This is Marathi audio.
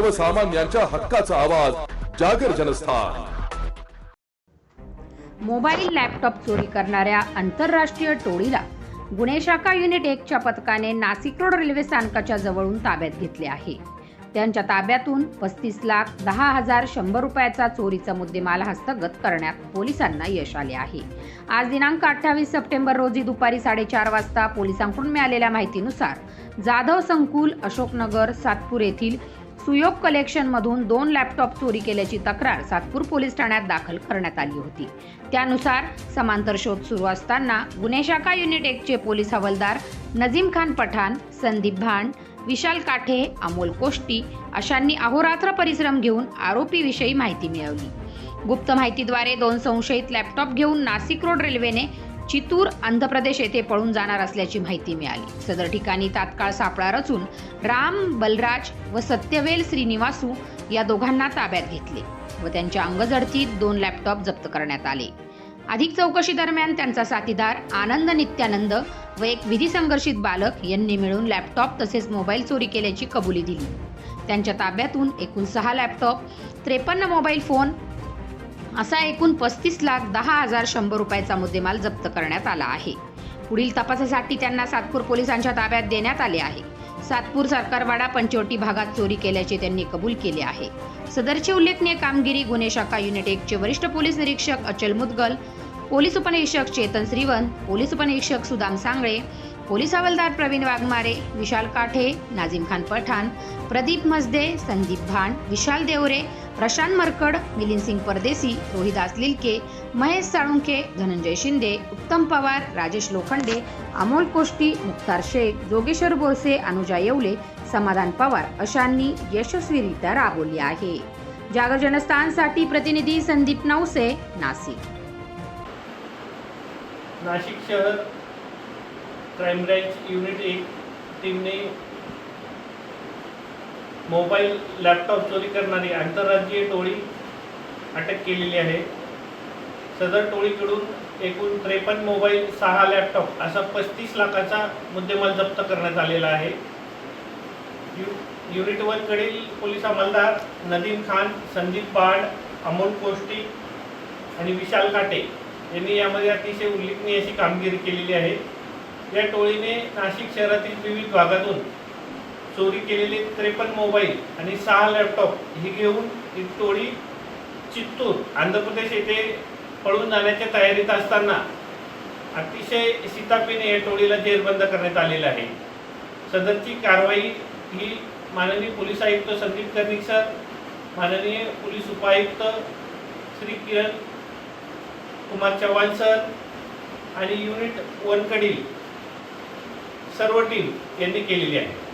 सर्वसामान्यांच्या हक्काचा आवाज जागर जनस्थान. मोबाईल लॅपटॉप चोरी करणाऱ्या आंतरराष्ट्रीय टोळीला गुन्हे शाखा युनिट एकच्या पथकाने नाशिक रोड रेल्वे स्थानकाच्या जवळून ताब्यात घेतले आहे. त्यांच्या ताब्यातून पस्तीस लाख दहा हजार शंभर रुपयाचा चोरीचा मुद्देमाल हस्तगत करण्यात पोलिसांना यश आले आहे. आज दिनांक अठ्ठावीस सप्टेंबर रोजी दुपारी साडेचार वाजता पोलिसांकडून मिळालेल्या माहितीनुसार जाधव संकुल अशोकनगर सातपूर येथील सुयोग कलेक्शनमधून दोन लॅपटॉप चोरी केल्याची तक्रार सातपूर पोलीस ठाण्यात दाखल करण्यात आली होती. त्यानुसार समांतर शोध सुरू असताना गुन्हे शाखा युनिट एकचे पोलीस हवालदार नजीम खान पठाण संदीप भांड विशाल काठे अमोल कोष्टी अशांनी अहोरात्र परिश्रम घेऊन आरोपीविषयी माहिती मिळवली. गुप्त माहितीद्वारे दोन संशयित लॅपटॉप घेऊन नाशिक रोड रेल्वेने चितूर आंध्र प्रदेश येथे पळून जाणार असल्याची माहिती मिळाली. सदर ठिकाणी तात्काळ सापळा रचून राम बलराज व सत्यवेल श्रीनिवासू या दोघांना ताब्यात घेतले व त्यांच्या अंगझडतीत दोन लॅपटॉप जप्त करण्यात आले. अधिक चौकशी दरम्यान त्यांचा साथीदार आनंद नित्यानंद व एक विधी संघर्षित बालक यांनी मिळून लॅपटॉप तसेच मोबाईल चोरी केल्याची कबुली दिली. त्यांच्या ताब्यातून एकूण सहा लॅपटॉप त्रेपन्न मोबाईल फोन असा एकूण पस्तीस लाख दहा हजार शंभर रुपयाचा मुद्देमाल जप्त करण्यात आला आहे. पुढील तपासासाठी त्यांना सातपूर पोलिसांच्या ताब्यात देण्यात आले आहे. सातपूर सरकारवाडा पंचवटी भागात चोरी केल्याचे त्यांनी कबूल केले आहे. सदरची उल्लेखनीय कामगिरी गुन्हे शाखा युनिट एकचे वरिष्ठ पोलीस निरीक्षक अचल मुदगल पोलीस उपनिरीक्षक चेतन श्रीवन पोलीस उपनिरीक्षक सुदाम सांगळे पोलीस हवालदार प्रवीण वाघमारे विशाल काठे नाझीम खान पठाण प्रदीप मजदे संदीप भान विशाल देवरे प्रशांत मरकड मिलिंद सिंग परदेसी रोहिदास लिलके महेश साळुंखे धनंजय शिंदे उत्तम पवार राजेश लोखंडे अमोल कोष्टी मुख्तार शेख जोगेश्वर बोरसे अनुजा येवले समाधान पवार अशांनी यशस्वीरित्या राबवली आहे. जागर जनस्थानसाठी प्रतिनिधी संदीप नवसे नाशिक. नाशिक शहर क्राईम ब्रँच युनिट एक टीमने मोबाईल लॅपटॉप चोरी करणारी आंतरराज्यीय टोळी अटक केलेली आहे. सदर टोळीकडून एकूण त्रेपन्न मोबाईल सहा लॅपटॉप असा पस्तीस लाखाचा मुद्देमाल जप्त करण्यात आलेला आहे. यु युनिट वनकडील पोलीस अंमलदार नदीम खान संदीप बाड अमोल कोष्टी आणि विशाल काटे यांनी यामध्ये अतिशय उल्लेखनीय अशी कामगिरी केलेली आहे. या टोळीने नाशिक शहरातील विविध भागातून चोरी केलेले त्रेपन्न मोबाईल आणि सहा लॅपटॉप ही घेऊन ही टोळी चित्तूर आंध्र प्रदेश येथे पळून जाण्याच्या तयारीत असताना अतिशय शितापीने या टोळीला जेरबंद करण्यात आलेलं आहे. सदरची कारवाई ही माननीय पोलीस आयुक्त संदीप कर्णिक सर माननीय पोलीस उपायुक्त श्री किरण कुमार चव्हाण सर आणि युनिट वनकडील सर्व टीम यांनी केलेली आहे.